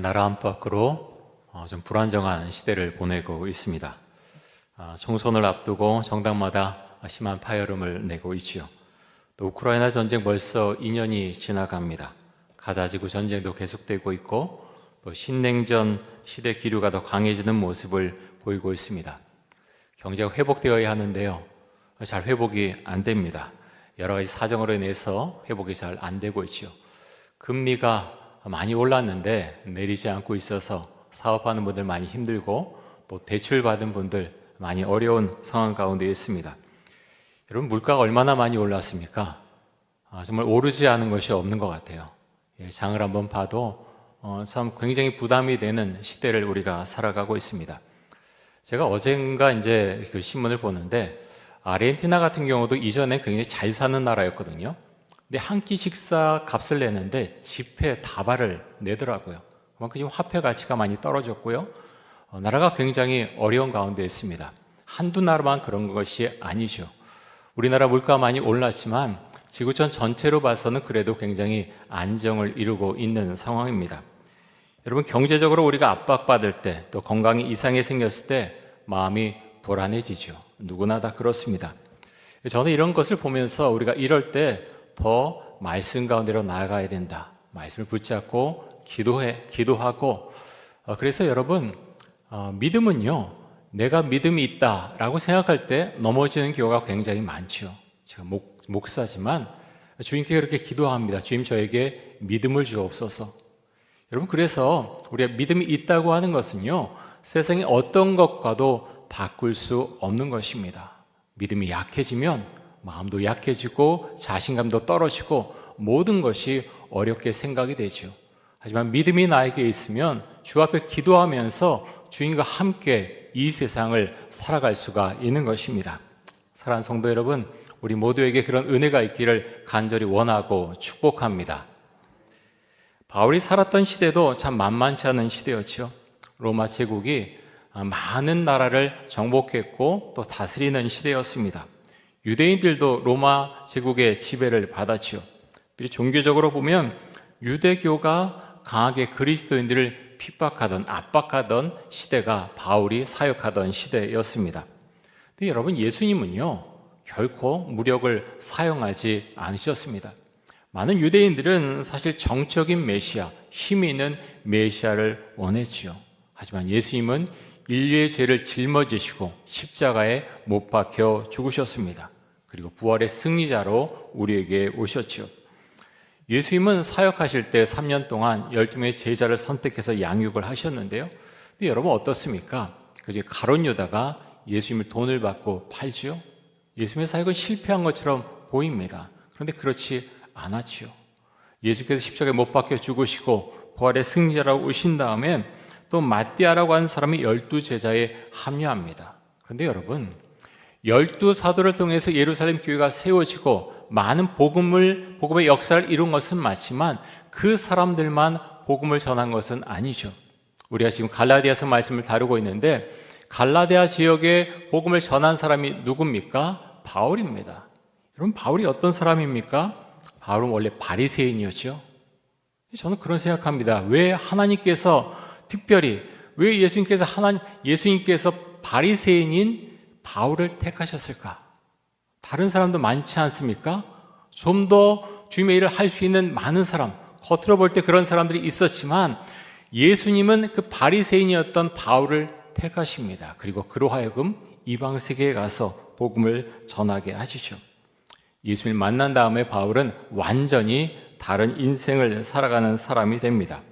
나라 안팎으로 어, 좀 불안정한 시대를 보내고 있습니다. 아, 총선을 앞두고 정당마다 심한 파열음을 내고 있지요. 또 우크라이나 전쟁 벌써 2년이 지나갑니다. 가자지구 전쟁도 계속되고 있고 또 신냉전 시대 기류가 더 강해지는 모습을 보이고 있습니다. 경제가 회복되어야 하는데요. 잘 회복이 안 됩니다. 여러 가지 사정으로 인해서 회복이 잘 안 되고 있지요. 금리가 많이 올랐는데 내리지 않고 있어서 사업하는 분들 많이 힘들고 또 대출 받은 분들 많이 어려운 상황 가운데 있습니다. 여러분 물가가 얼마나 많이 올랐습니까? 아, 정말 오르지 않은 것이 없는 것 같아요. 예, 장을 한번 봐도 어, 참 굉장히 부담이 되는 시대를 우리가 살아가고 있습니다. 제가 어젠가 이제 그 신문을 보는데 아르헨티나 같은 경우도 이전에 굉장히 잘 사는 나라였거든요. 근데 한 끼 식사 값을 내는데 지폐 다발을 내더라고요. 그만큼 화폐 가치가 많이 떨어졌고요. 어, 나라가 굉장히 어려운 가운데 있습니다. 한두 나라만 그런 것이 아니죠. 우리나라 물가 많이 올랐지만 지구촌 전체로 봐서는 그래도 굉장히 안정을 이루고 있는 상황입니다. 여러분 경제적으로 우리가 압박받을 때 또 건강이 이상이 생겼을 때 마음이 불안해지죠. 누구나 다 그렇습니다. 저는 이런 것을 보면서 우리가 이럴 때 더 말씀 가운데로 나아가야 된다. 말씀을 붙잡고 기도해 기도하고 어, 그래서 여러분 어, 믿음은요 내가 믿음이 있다라고 생각할 때 넘어지는 경우가 굉장히 많죠. 제가 목, 목사지만 주님께 그렇게 기도합니다. 주님 저에게 믿음을 주옵소서. 여러분 그래서 우리가 믿음이 있다고 하는 것은요 세상의 어떤 것과도 바꿀 수 없는 것입니다. 믿음이 약해지면 마음도 약해지고 자신감도 떨어지고 모든 것이 어렵게 생각이 되죠. 하지만 믿음이 나에게 있으면 주 앞에 기도하면서 주님과 함께 이 세상을 살아갈 수가 있는 것입니다. 사랑하는 성도 여러분, 우리 모두에게 그런 은혜가 있기를 간절히 원하고 축복합니다. 바울이 살았던 시대도 참 만만치 않은 시대였죠. 로마 제국이 많은 나라를 정복했고 또 다스리는 시대였습니다. 유대인들도 로마 제국의 지배를 받았지요. 종교적으로 보면 유대교가 강하게 그리스도인들을 핍박하던 압박하던 시대가 바울이 사역하던 시대였습니다. 근데 여러분 예수님은요 결코 무력을 사용하지 않으셨습니다. 많은 유대인들은 사실 정적인 메시아, 힘 있는 메시아를 원했지요. 하지만 예수님은 인류의 죄를 짊어지시고 십자가에 못 박혀 죽으셨습니다. 그리고 부활의 승리자로 우리에게 오셨죠. 예수님은 사역하실 때 3년 동안 12명의 제자를 선택해서 양육을 하셨는데요. 근데 여러분 어떻습니까? 그중 가론 유다가 예수님을 돈을 받고 팔지요. 예수님의 사역은 실패한 것처럼 보입니다. 그런데 그렇지 않았지요. 예수께서 십자가에 못 박혀 죽으시고 부활의 승리자라고 오신 다음에 또 마띠아라고 하는 사람이 열두 제자에 합류합니다. 그런데 여러분, 열두 사도를 통해서 예루살렘 교회가 세워지고 많은 복음을 복음의 역사를 이룬 것은 맞지만 그 사람들만 복음을 전한 것은 아니죠. 우리가 지금 갈라디아서 말씀을 다루고 있는데 갈라디아 지역에 복음을 전한 사람이 누굽니까? 바울입니다. 여러분 바울이 어떤 사람입니까? 바울은 원래 바리새인이었죠. 저는 그런 생각합니다. 왜 하나님께서 특별히 왜 예수님께서 하나님 예수님께서 바리새인인 바울을 택하셨을까? 다른 사람도 많지 않습니까? 좀 더 주님의 일을 할 수 있는 많은 사람, 겉으로 볼 때 그런 사람들이 있었지만 예수님은 그 바리새인이었던 바울을 택하십니다. 그리고 그로 하여금 이방 세계에 가서 복음을 전하게 하시죠. 예수님을 만난 다음에 바울은 완전히 다른 인생을 살아가는 사람이 됩니다.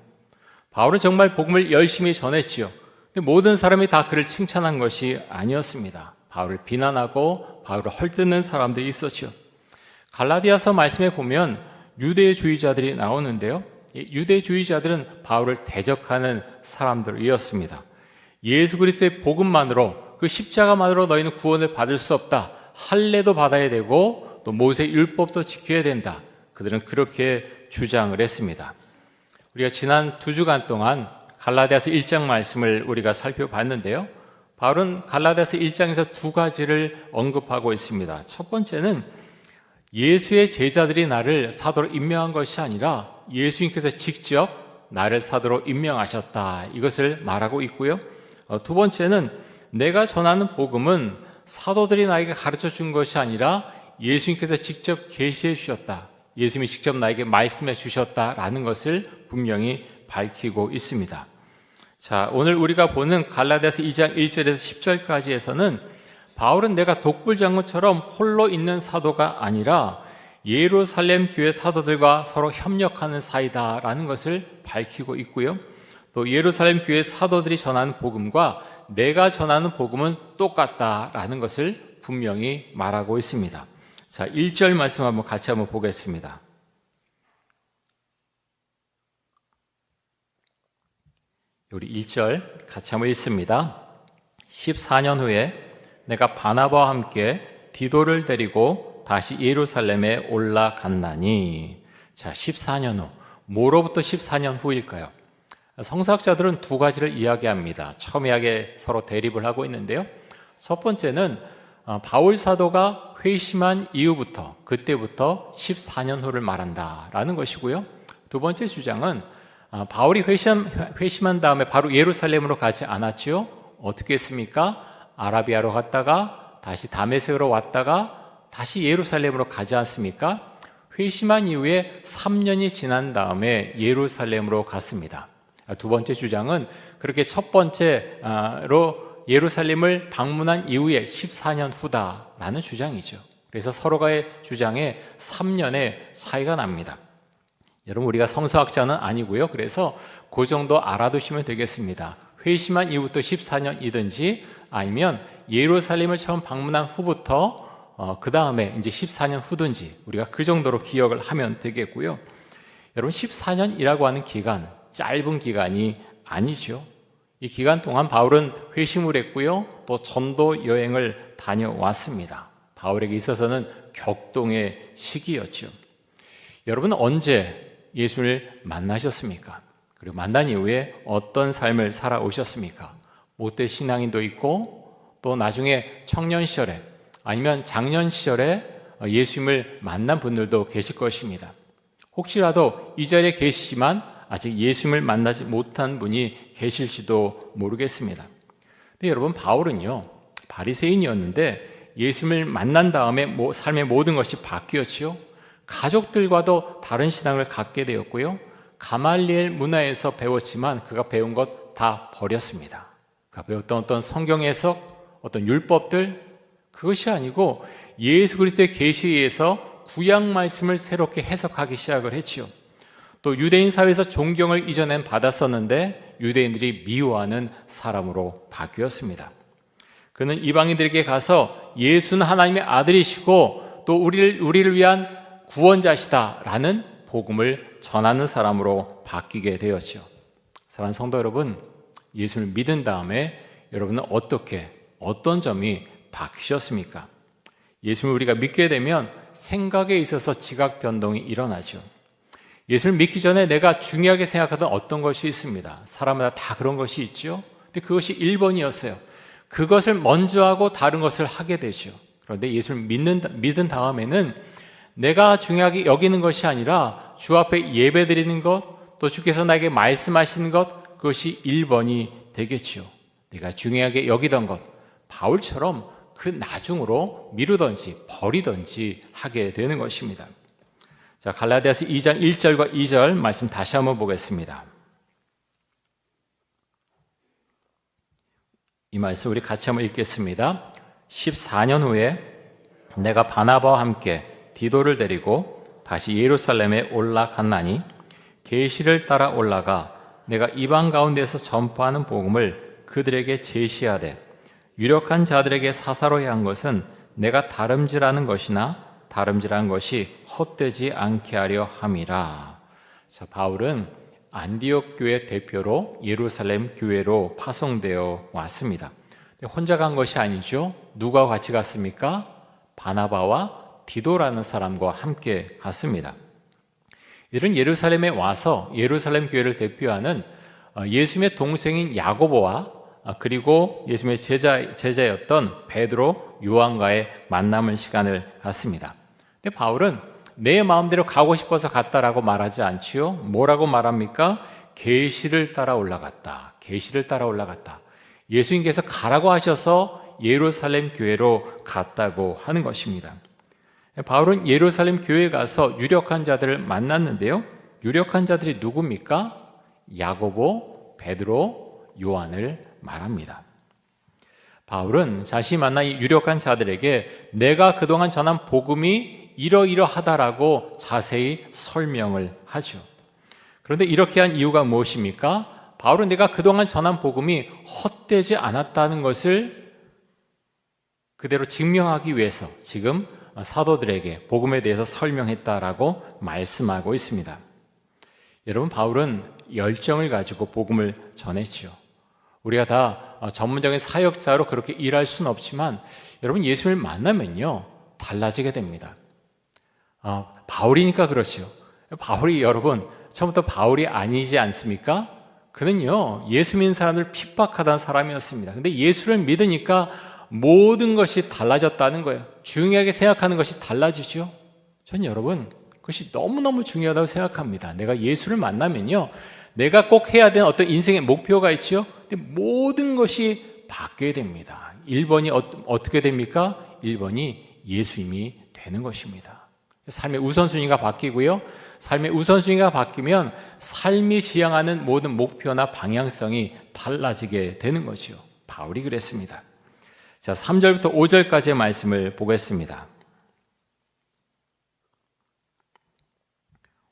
바울은 정말 복음을 열심히 전했지요. 모든 사람이 다 그를 칭찬한 것이 아니었습니다. 바울을 비난하고 바울을 헐뜯는 사람들이 있었죠. 갈라디아서 말씀에 보면 유대주의자들이 나오는데요. 유대주의자들은 바울을 대적하는 사람들이었습니다. 예수 그리스도의 복음만으로 그 십자가만으로 너희는 구원을 받을 수 없다. 할례도 받아야 되고 또 모세 율법도 지켜야 된다. 그들은 그렇게 주장을 했습니다. 우리가 지난 두 주간 동안 갈라디아서 1장 말씀을 우리가 살펴봤는데요. 바울은 갈라디아서 1장에서 두 가지를 언급하고 있습니다. 첫 번째는 예수의 제자들이 나를 사도로 임명한 것이 아니라 예수님께서 직접 나를 사도로 임명하셨다. 이것을 말하고 있고요. 어, 두 번째는 내가 전하는 복음은 사도들이 나에게 가르쳐 준 것이 아니라 예수님께서 직접 계시해 주셨다. 예수님이 직접 나에게 말씀해 주셨다라는 것을 분명히 밝히고 있습니다. 자, 오늘 우리가 보는 갈라디아서 2장 1절에서 10절까지에서는 바울은 내가 독불장군처럼 홀로 있는 사도가 아니라 예루살렘 교회 사도들과 서로 협력하는 사이다라는 것을 밝히고 있고요. 또 예루살렘 교회 사도들이 전하는 복음과 내가 전하는 복음은 똑같다라는 것을 분명히 말하고 있습니다. 자, 1절 말씀 한번 같이 한번 보겠습니다. 우리 1절 같이 한번 읽습니다. 14년 후에 내가 바나바와 함께 디도를 데리고 다시 예루살렘에 올라갔나니 자 14년 후 뭐로부터 14년 후일까요? 성사학자들은 두 가지를 이야기합니다. 첨예하게 서로 대립을 하고 있는데요. 첫 번째는 어, 바울 사도가 회심한 이후부터 그때부터 14년 후를 말한다라는 것이고요. 두 번째 주장은 어, 바울이 회심, 회심한 다음에 바로 예루살렘으로 가지 않았지요. 어떻게 했습니까? 아라비아로 갔다가 다시 다메섹으로 왔다가 다시 예루살렘으로 가지 않습니까? 회심한 이후에 3년이 지난 다음에 예루살렘으로 갔습니다. 두 번째 주장은 그렇게 첫 번째로 예루살렘을 방문한 이후에 14년 후다라는 주장이죠. 그래서 서로가의 주장에 3년의 차이가 납니다. 여러분 우리가 성서학자는 아니고요. 그래서 그 정도 알아두시면 되겠습니다. 회심한 이후부터 14년이든지 아니면 예루살렘을 처음 방문한 후부터 어, 그 다음에 이제 14년 후든지 우리가 그 정도로 기억을 하면 되겠고요. 여러분 14년이라고 하는 기간 짧은 기간이 아니죠. 이 기간 동안 바울은 회심을 했고요. 또 전도 여행을 다녀왔습니다. 바울에게 있어서는 격동의 시기였죠. 여러분 언제 예수를 만나셨습니까? 그리고 만난 이후에 어떤 삶을 살아오셨습니까? 못된 신앙인도 있고 또 나중에 청년 시절에 아니면 장년 시절에 예수님을 만난 분들도 계실 것입니다. 혹시라도 이 자리에 계시지만 아직 예수님을 만나지 못한 분이 계실지도 모르겠습니다. 근데 여러분 바울은요 바리새인이었는데 예수님을 만난 다음에 삶의 모든 것이 바뀌었지요. 가족들과도 다른 신앙을 갖게 되었고요. 가말리엘 문화에서 배웠지만 그가 배운 것 다 버렸습니다. 그가 배웠던 어떤 성경 해석, 어떤 율법들 그것이 아니고 예수 그리스도의 계시에 의해서 구약 말씀을 새롭게 해석하기 시작을 했지요. 또 유대인 사회에서 존경을 이전엔 받았었는데 유대인들이 미워하는 사람으로 바뀌었습니다. 그는 이방인들에게 가서 예수는 하나님의 아들이시고 또 우리를 우리를 위한 구원자시다라는 복음을 전하는 사람으로 바뀌게 되었죠. 사랑하는 성도 여러분, 예수를 믿은 다음에 여러분은 어떻게 어떤 점이 바뀌셨습니까? 예수를 우리가 믿게 되면 생각에 있어서 지각 변동이 일어나죠. 예수를 믿기 전에 내가 중요하게 생각하던 어떤 것이 있습니다. 사람마다 다 그런 것이 있죠. 근데 그것이 1번이었어요. 그것을 먼저 하고 다른 것을 하게 되죠. 그런데 예수를 믿는, 믿은 다음에는 내가 중요하게 여기는 것이 아니라 주 앞에 예배 드리는 것, 또 주께서 나에게 말씀하시는 것, 그것이 1번이 되겠죠. 내가 중요하게 여기던 것, 바울처럼 그 나중으로 미루던지 버리던지 하게 되는 것입니다. 자, 갈라디아서 2장 1절과 2절 말씀 다시 한번 보겠습니다. 이 말씀 우리 같이 한번 읽겠습니다. 14년 후에 내가 바나바와 함께 디도를 데리고 다시 예루살렘에 올라갔나니 계시를 따라 올라가 내가 이방 가운데서 전파하는 복음을 그들에게 제시하되 유력한 자들에게 사사로 한 것은 내가 다름질하는 것이나 다름질한 것이 헛되지 않게 하려 함이라. 자, 바울은 안디옥 교회 대표로 예루살렘 교회로 파송되어 왔습니다. 혼자 간 것이 아니죠. 누가 같이 갔습니까? 바나바와 디도라는 사람과 함께 갔습니다. 이들은 예루살렘에 와서 예루살렘 교회를 대표하는 어, 예수님의 동생인 야고보와 어, 그리고 예수님의 제자, 제자였던 베드로, 요한과의 만남을 시간을 갖습니다. 근데 바울은 내 마음대로 가고 싶어서 갔다라고 말하지 않지요. 뭐라고 말합니까? 계시를 따라 올라갔다. 계시를 따라 올라갔다. 예수님께서 가라고 하셔서 예루살렘 교회로 갔다고 하는 것입니다. 바울은 예루살렘 교회에 가서 유력한 자들을 만났는데요. 유력한 자들이 누굽니까? 야고보, 베드로, 요한을 말합니다. 바울은 자신이 만난 이 유력한 자들에게 내가 그동안 전한 복음이 이러이러하다라고 자세히 설명을 하죠. 그런데 이렇게 한 이유가 무엇입니까? 바울은 내가 그동안 전한 복음이 헛되지 않았다는 것을 그대로 증명하기 위해서 지금 사도들에게 복음에 대해서 설명했다라고 말씀하고 있습니다. 여러분, 바울은 열정을 가지고 복음을 전했죠. 우리가 다 전문적인 사역자로 그렇게 일할 수는 없지만 여러분 예수를 만나면요 달라지게 됩니다. 어, 바울이니까 그렇죠. 바울이 여러분 처음부터 바울이 아니지 않습니까? 그는요 예수 믿는 사람을 핍박하던 사람이었습니다. 근데 예수를 믿으니까 모든 것이 달라졌다는 거예요. 중요하게 생각하는 것이 달라지죠. 전 여러분 그것이 너무너무 중요하다고 생각합니다. 내가 예수를 만나면요. 내가 꼭 해야 되는 어떤 인생의 목표가 있죠. 모든 것이 바뀌게 됩니다. 1번이 어, 떻게 됩니까? 1번이 예수님이 되는 것입니다. 삶의 우선순위가 바뀌고요. 삶의 우선순위가 바뀌면 삶이 지향하는 모든 목표나 방향성이 달라지게 되는 거죠. 바울이 그랬습니다. 자, 3절부터 5절까지의 말씀을 보겠습니다.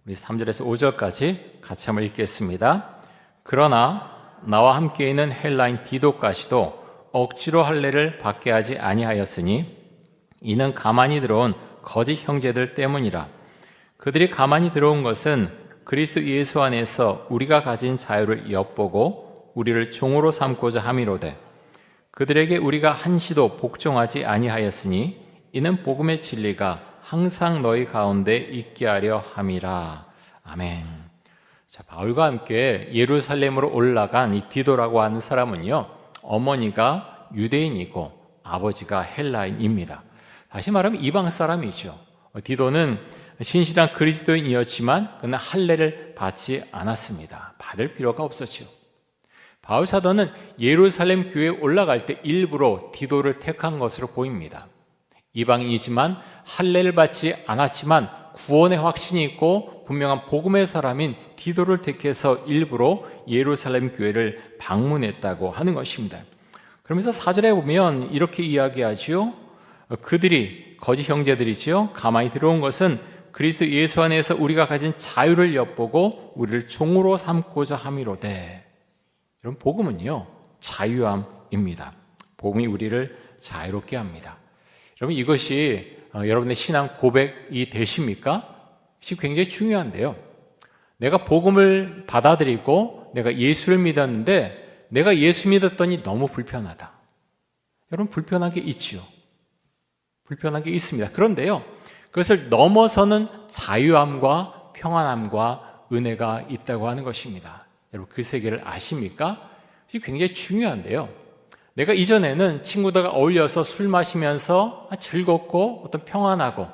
우리 3절에서 5절까지 같이 한번 읽겠습니다. 그러나 나와 함께 있는 헬라인 디도까지도 억지로 할례를 받게 하지 아니하였으니 이는 가만히 들어온 거짓 형제들 때문이라 그들이 가만히 들어온 것은 그리스도 예수 안에서 우리가 가진 자유를 엿보고 우리를 종으로 삼고자 함이로되 그들에게 우리가 한시도 복종하지 아니하였으니 이는 복음의 진리가 항상 너희 가운데 있게 하려 함이라. 아멘. 자, 바울과 함께 예루살렘으로 올라간 이 디도라고 하는 사람은요, 어머니가 유대인이고 아버지가 헬라인입니다. 다시 말하면 이방 사람이죠. 디도는 신실한 그리스도인이었지만 그는 할례를 받지 않았습니다. 받을 필요가 없었죠. 바울 사도는 예루살렘 교회에 올라갈 때 일부러 디도를 택한 것으로 보입니다. 이방이지만 할례를 받지 않았지만 구원의 확신이 있고 분명한 복음의 사람인 디도를 택해서 일부러 예루살렘 교회를 방문했다고 하는 것입니다. 그러면서 사절에 보면 이렇게 이야기하지요. 그들이 거짓 형제들이지요. 가만히 들어온 것은 그리스도 예수 안에서 우리가 가진 자유를 엿보고 우리를 종으로 삼고자 함이로되. 여러분 복음은요 자유함입니다. 복음이 우리를 자유롭게 합니다. 여러분 이것이 어, 여러분의 신앙 고백이 되십니까? 이것이 굉장히 중요한데요. 내가 복음을 받아들이고 내가 예수를 믿었는데 내가 예수 믿었더니 너무 불편하다. 여러분 불편한 게 있지요. 불편한 게 있습니다. 그런데요. 그것을 넘어서는 자유함과 평안함과 은혜가 있다고 하는 것입니다. 여러분 그 세계를 아십니까? 이게 굉장히 중요한데요. 내가 이전에는 친구들과 어울려서 술 마시면서 즐겁고 어떤 평안하고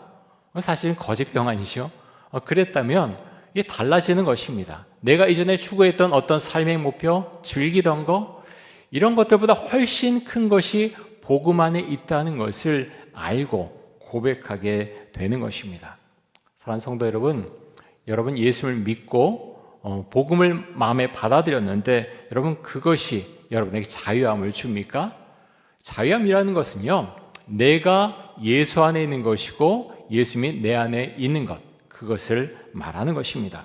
사실은 거짓 평안이죠. 어, 그랬다면 이게 달라지는 것입니다. 내가 이전에 추구했던 어떤 삶의 목표, 즐기던 거 이런 것들보다 훨씬 큰 것이 복음 안에 있다는 것을 알고 고백하게 되는 것입니다. 사랑하는 성도 여러분, 여러분 예수를 믿고 어, 복음을 마음에 받아들였는데 여러분 그것이 여러분에게 자유함을 줍니까? 자유함이라는 것은요, 내가 예수 안에 있는 것이고 예수님이 내 안에 있는 것, 그것을 말하는 것입니다.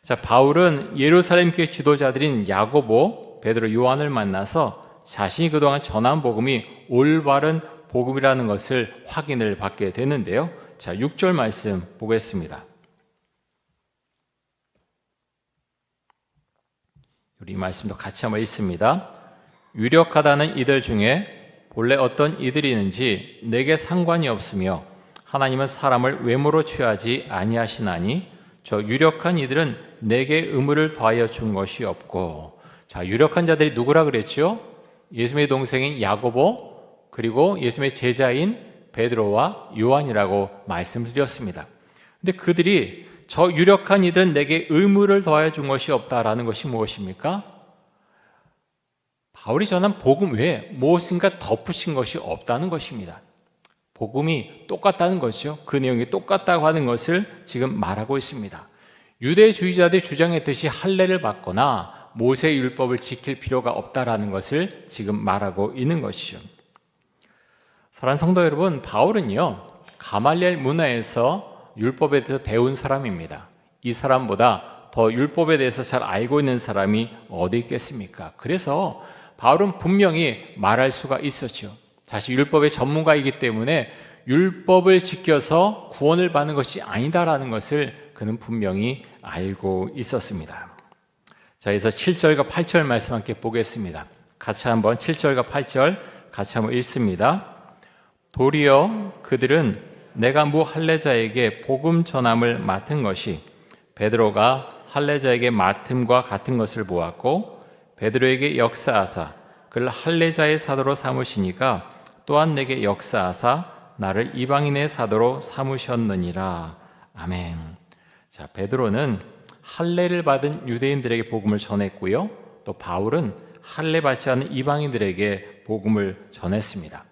자, 바울은 예루살렘 교회 지도자들인 야고보, 베드로, 요한을 만나서 자신이 그동안 전한 복음이 올바른 복음이라는 것을 확인을 받게 되는데요. 자, 6절 말씀 보겠습니다. 우리 말씀도 같이 한번 읽습니다. 유력하다는 이들 중에 본래 어떤 이들이 있는지 내게 상관이 없으며 하나님은 사람을 외모로 취하지 아니하시나니 저 유력한 이들은 내게 의무를 더하여 준 것이 없고 자 유력한 자들이 누구라 그랬죠? 예수님의 동생인 야고보 그리고 예수님의 제자인 베드로와 요한이라고 말씀을 드렸습니다. 근데 그들이 저 유력한 이들은 내게 의무를 더해 준 것이 없다라는 것이 무엇입니까? 바울이 전한 복음 외에 무엇인가 덧붙인 것이 없다는 것입니다. 복음이 똑같다는 것이죠. 그 내용이 똑같다고 하는 것을 지금 말하고 있습니다. 유대주의자들이 주장했듯이 할례를 받거나 모세 율법을 지킬 필요가 없다라는 것을 지금 말하고 있는 것이죠. 사랑하는 성도 여러분, 바울은요. 가말리엘 문화에서 율법에 대해서 배운 사람입니다. 이 사람보다 더 율법에 대해서 잘 알고 있는 사람이 어디 있겠습니까? 그래서 바울은 분명히 말할 수가 있었죠. 자신 율법의 전문가이기 때문에 율법을 지켜서 구원을 받는 것이 아니다라는 것을 그는 분명히 알고 있었습니다. 자, 그래서 7절과 8절 말씀 함께 보겠습니다. 같이 한번 7절과 8절 같이 한번 읽습니다. 도리어 그들은 내가 무 할례자에게 복음 전함을 맡은 것이 베드로가 할례자에게 맡음과 같은 것을 보았고 베드로에게 역사하사 그를 할례자의 사도로 삼으시니까 또한 내게 역사하사 나를 이방인의 사도로 삼으셨느니라. 아멘. 자, 베드로는 할례를 받은 유대인들에게 복음을 전했고요. 또 바울은 할례 받지 않은 이방인들에게 복음을 전했습니다.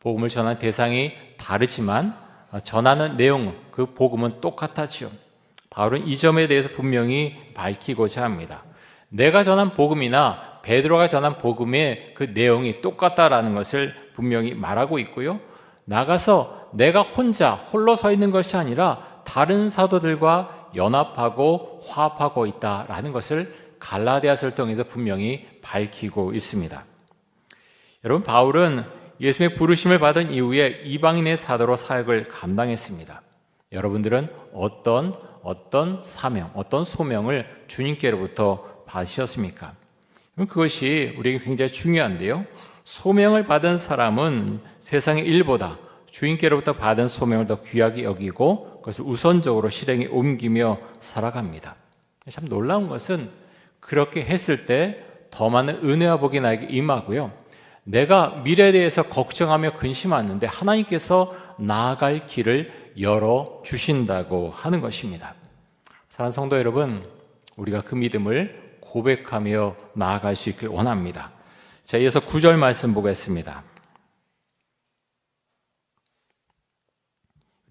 복음을 전한 대상이 다르지만 전하는 내용, 그 복음은 똑같았죠. 바울은 이 점에 대해서 분명히 밝히고자 합니다. 내가 전한 복음이나 베드로가 전한 복음의 그 내용이 똑같다라는 것을 분명히 말하고 있고요. 나가서 내가 혼자 홀로 서 있는 것이 아니라 다른 사도들과 연합하고 화합하고 있다라는 것을 갈라디아서를 통해서 분명히 밝히고 있습니다. 여러분 바울은 예수님의 부르심을 받은 이후에 이방인의 사도로 사역을 감당했습니다. 여러분들은 어떤 어떤 사명, 어떤 소명을 주님께로부터 받으셨습니까? 그것이 우리에게 굉장히 중요한데요. 소명을 받은 사람은 세상의 일보다 주인께로부터 받은 소명을 더 귀하게 여기고 그것을 우선적으로 실행에 옮기며 살아갑니다. 참 놀라운 것은 그렇게 했을 때 더 많은 은혜와 복이 나에게 임하고요. 내가 미래에 대해서 걱정하며 근심하는데 하나님께서 나아갈 길을 열어 주신다고 하는 것입니다. 사랑하는 성도 여러분, 우리가 그 믿음을 고백하며 나아갈 수 있길 원합니다. 자, 이어서 9절 말씀 보겠습니다.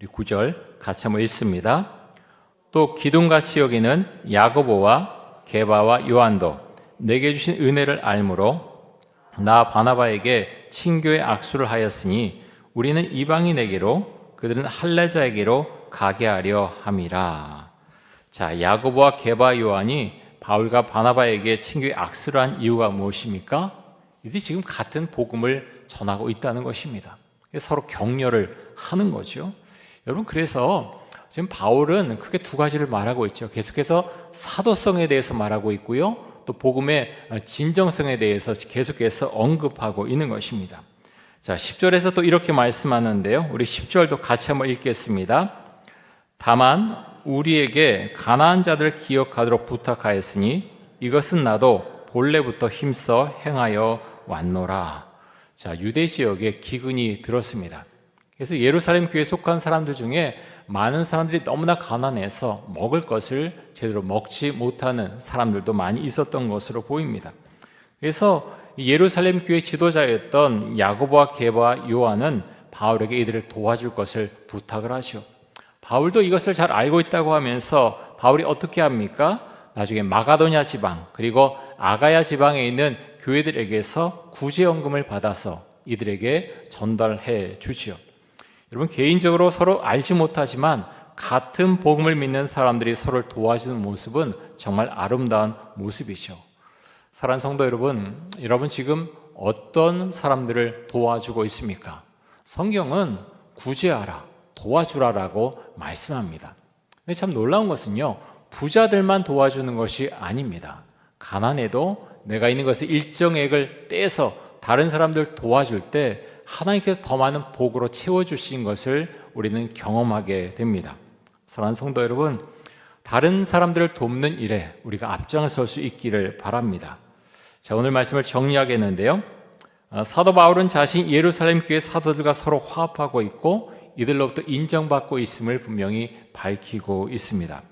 우리 9절 같이 한번 읽습니다. 또 기둥같이 여기는 야고보와 게바와 요한도 내게 주신 은혜를 알므로 나 바나바에게 친교의 악수를 하였으니 우리는 이방인에게로 그들은 할례자에게로 가게 하려 함이라. 자, 야고보와 게바 요한이 바울과 바나바에게 친교의 악수를 한 이유가 무엇입니까? 이들이 지금 같은 복음을 전하고 있다는 것입니다. 서로 격려를 하는 거죠. 여러분 그래서 지금 바울은 크게 두 가지를 말하고 있죠. 계속해서 사도성에 대해서 말하고 있고요. 또 복음의 진정성에 대해서 계속해서 언급하고 있는 것입니다. 자, 10절에서 또 이렇게 말씀하는데요. 우리 10절도 같이 한번 읽겠습니다. 다만 우리에게 가난한 자들 기억하도록 부탁하였으니 이것은 나도 본래부터 힘써 행하여 왔노라. 자, 유대 지역에 기근이 들었습니다. 그래서 예루살렘 교회에 속한 사람들 중에 많은 사람들이 너무나 가난해서 먹을 것을 제대로 먹지 못하는 사람들도 많이 있었던 것으로 보입니다. 그래서 예루살렘 교회 지도자였던 야고보와 게바와 요한은 바울에게 이들을 도와줄 것을 부탁을 하죠. 바울도 이것을 잘 알고 있다고 하면서 바울이 어떻게 합니까? 나중에 마가도냐 지방 그리고 아가야 지방에 있는 교회들에게서 구제연금을 받아서 이들에게 전달해 주지요. 여러분 개인적으로 서로 알지 못하지만 같은 복음을 믿는 사람들이 서로를 도와주는 모습은 정말 아름다운 모습이죠. 사랑 성도 여러분, 여러분 지금 어떤 사람들을 도와주고 있습니까? 성경은 구제하라, 도와주라라고 말씀합니다. 근데 참 놀라운 것은요, 부자들만 도와주는 것이 아닙니다. 가난해도 내가 있는 것을 일정액을 떼서 다른 사람들 도와줄 때 하나님께서 더 많은 복으로 채워주신 것을 우리는 경험하게 됩니다. 사랑하는 성도 여러분, 다른 사람들을 돕는 일에 우리가 앞장설 수 있기를 바랍니다. 자, 오늘 말씀을 정리하겠는데요. 아, 사도 바울은 자신 예루살렘 교회 사도들과 서로 화합하고 있고 이들로부터 인정받고 있음을 분명히 밝히고 있습니다.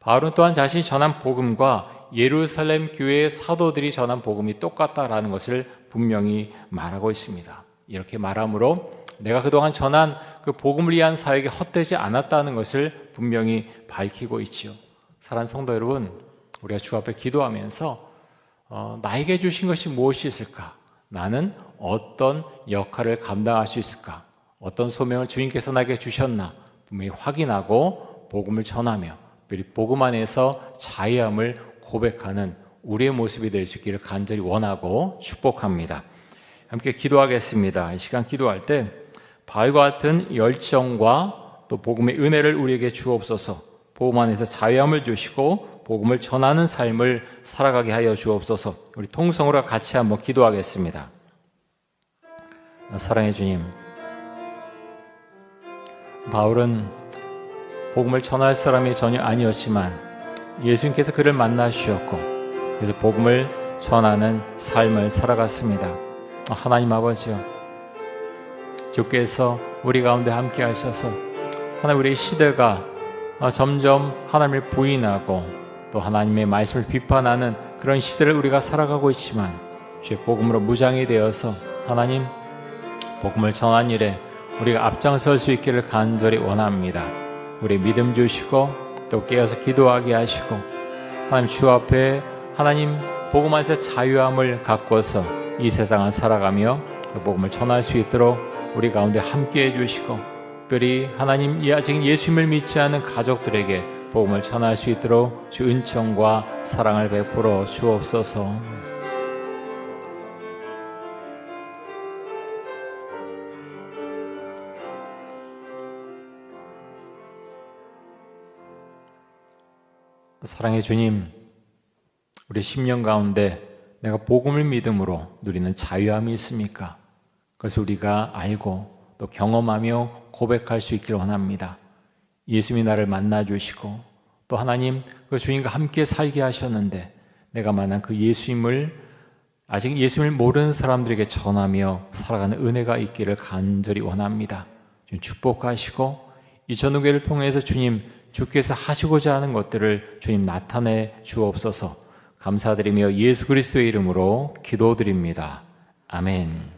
바울은 또한 자신이 전한 복음과 예루살렘 교회의 사도들이 전한 복음이 똑같다라는 것을 분명히 말하고 있습니다. 이렇게 말함으로 내가 그동안 전한 그 복음을 위한 사역이 헛되지 않았다는 것을 분명히 밝히고 있지요. 사랑하는 성도 여러분, 우리가 주 앞에 기도하면서 어, 나에게 주신 것이 무엇이 있을까? 나는 어떤 역할을 감당할 수 있을까? 어떤 소명을 주님께서 나에게 주셨나? 분명히 확인하고 복음을 전하며 우리 복음 안에서 자유함을 고백하는 우리의 모습이 될 수 있기를 간절히 원하고 축복합니다. 함께 기도하겠습니다. 이 시간 기도할 때 바울과 같은 열정과 또 복음의 은혜를 우리에게 주옵소서. 복음 안에서 자유함을 주시고 복음을 전하는 삶을 살아가게 하여 주옵소서. 우리 통성으로 같이 한번 기도하겠습니다. 사랑해 주님. 바울은 복음을 전할 사람이 전혀 아니었지만 예수님께서 그를 만나주셨고 그래서 복음을 전하는 삶을 살아갔습니다. 하나님 아버지요. 주께서 우리 가운데 함께 하셔서 하나님 우리 시대가 점점 하나님을 부인하고 또 하나님의 말씀을 비판하는 그런 시대를 우리가 살아가고 있지만 주의 복음으로 무장이 되어서 하나님 복음을 전한 일에 우리가 앞장설 수 있기를 간절히 원합니다. 우리 믿음 주시고 또 깨어서 기도하게 하시고 하나님 주 앞에 하나님 복음 안에서 자유함을 갖고서 이 세상을 살아가며 그 복음을 전할 수 있도록 우리 가운데 함께 해 주시고 특별히 하나님 아직 예수님을 믿지 않은 가족들에게 복음을 전할 수 있도록 주 은총과 사랑을 베풀어 주옵소서. 사랑의 주님, 우리 10년 가운데 내가 복음을 믿음으로 누리는 자유함이 있습니까? 그래서 우리가 알고 또 경험하며 고백할 수 있기를 원합니다. 예수님이 나를 만나 주시고 또 하나님 그 주님과 함께 살게 하셨는데 내가 만난 그 예수님을 아직 예수님을 모르는 사람들에게 전하며 살아가는 은혜가 있기를 간절히 원합니다. 축복하시고 이 전우교를 통해서 주님 주께서 하시고자 하는 것들을 주님 나타내 주옵소서 감사드리며 예수 그리스도의 이름으로 기도드립니다. 아멘.